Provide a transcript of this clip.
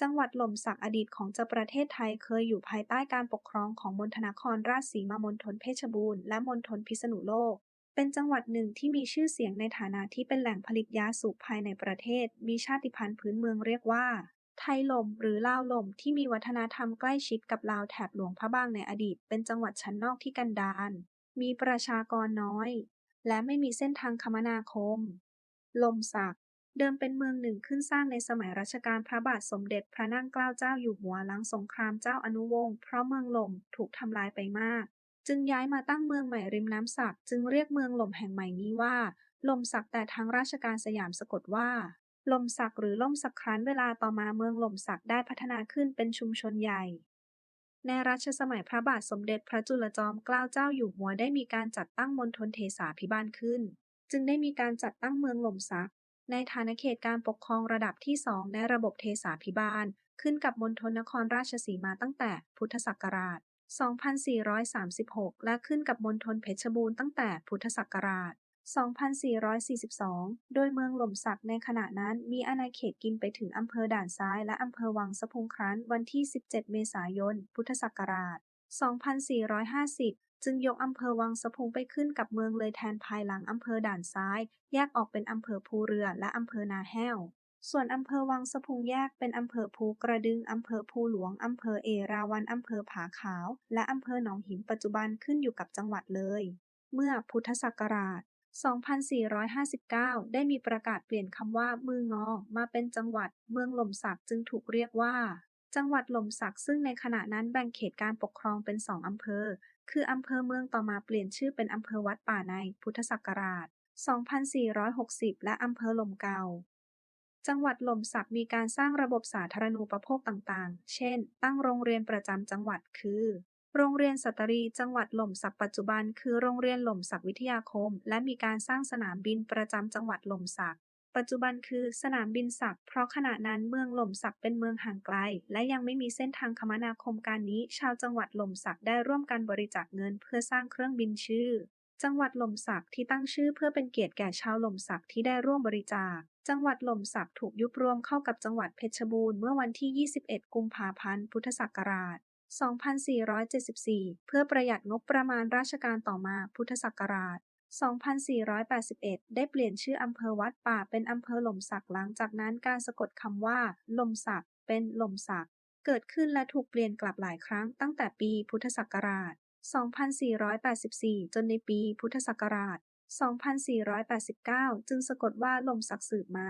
จังหวัดหล่มสักอดีตของจ้าประเทศไทยเคยอยู่ภายใต้การปกครองของมณฑนครราชสีมามณฑลเพชรบูรณ์และมณฑลพิษณุโลก เป็นจังหวัดหนึ่งที่มีชื่อเสียงในฐานะที่เป็นแหล่งผลิตยาสูบภายในประเทศ มีชาติพันธุ์พื้นเมืองเรียกว่า ไทยลมหรือลาวลมที่มีวัฒนธรรมใกล้ชิดกับลาวแถบหลวงพระบางในอดีต เป็นจังหวัดชั้นนอกที่กันดารมีประชากรน้อย และไม่มีเส้นทางคมนาคม ลมสัก เดิมเป็นเมืองหนึ่งขึ้นสร้างในสมัยรัชกาลพระบาทสมเด็จพระนั่งเกล้าเจ้าอยู่หัวหลังสงครามเจ้าอนุวงศ์เพราะเมืองหล่มถูกทำลายไปมาก จึงย้ายมาตั้งเมืองใหม่ริมน้ำสักจึงเรียกเมืองหล่มแห่งใหม่นี้ว่าหล่มสักแต่ทางราชการสยามสะกดว่าหล่มสักหรือล่มสักครั้นเวลาต่อมาเมืองหล่มสักได้พัฒนาขึ้นเป็นชุมชนใหญ่ในรัชสมัยพระบาทสมเด็จพระจุลจอมเกล้าเจ้าอยู่หัวได้มีการจัดตั้งมณฑลเทศาภิบาลขึ้น จึงได้มีการจัดตั้งเมืองหล่มสัก ในฐานะเขตการปกครองระดับที่สองในระบบเทศาภิบาล ขึ้นกับมณฑลนครราชสีมาตั้งแต่พุทธศักราช 2436 และขึ้นกับมณฑลเพชรบูรณ์ตั้งแต่พุทธศักราช 2442 โดยเมืองหล่มสักในขณะนั้นมีอาณาเขตกินไปถึงอำเภอด่านซ้ายและอำเภอวังสะพุงครั้นวันที่ 17 เมษายน พุทธศักราช 2450 จึงยกอำเภอวังสะพุงไปขึ้นกับเมืองเลยแทนภายหลังอำเภอด่านซ้าย แยกออกเป็นอำเภอภูเรือและอำเภอนาแห้ว ส่วนอำเภอวังสะพุงแยกเป็นอำเภอภูกระดึงอำเภอภูหลวงอำเภอเอราวัณอำเภอผาขาว และอำเภอหนองหินปัจจุบันขึ้นอยู่กับจังหวัดเลย เมื่อพุทธศักราช2459 ได้มีประกาศเปลี่ยนคำว่า มืองอ มาเป็นจังหวัด เมืองหล่มสักจึงถูกเรียกว่า จังหวัดหล่มสักซึ่งในขณะนั้นแบ่งเขตการปกครองเป็นสองอำเภอ คืออำเภอเมืองต่อมาเปลี่ยนชื่อเป็นอำเภอวัดป่าในพุทธศักราช 2460 และอำเภอหล่มเกาจังหวัดหล่มสักมีการสร้างระบบสาธารณูปโภคต่างๆ เช่น ตั้งโรงเรียนประจำจังหวัดคือ โรงเรียนสตรีจังหวัดหล่มสักปัจจุบัน คือโรงเรียนหล่มสักวิทยาคม และมีการสร้างสนามบินประจำจังหวัดหล่มสัก ปัจจุบันคือสนามบินสัก เพราะขณะนั้นเมืองหล่มสักเป็นเมืองห่างไกล และยังไม่มีเส้นทางคมนาคมการนี้ ชาวจังหวัดหล่มสักได้ร่วมกันบริจาคเงินเพื่อสร้างเครื่องบินชื่อ จังหวัดหล่มสักที่ตั้งชื่อเพื่อเป็นเกียรติแก่ชาวหล่มสักที่ได้ร่วมบริจาค จังหวัดหล่มสักถูกยุบรวมเข้ากับจังหวัดเพชรบูรณ์เมื่อวันที่ 21 กุมภาพันธ์ พุทธศักราช 2474 เพื่อประหยัดงบประมาณราชการต่อมาพุทธศักราช 2481 ได้เปลี่ยนชื่ออำเภอวัดป่าเป็นอำเภอหล่มสักหลังจากนั้นการสะกดคำว่าหล่มสักเป็นหล่มสักเกิดขึ้นและถูกเปลี่ยนกลับหลายครั้งตั้งแต่ปีพุทธศักราช 2484 จนในปีพุทธศักราช 2489 จึงสะกดว่าหล่มสักสืบมา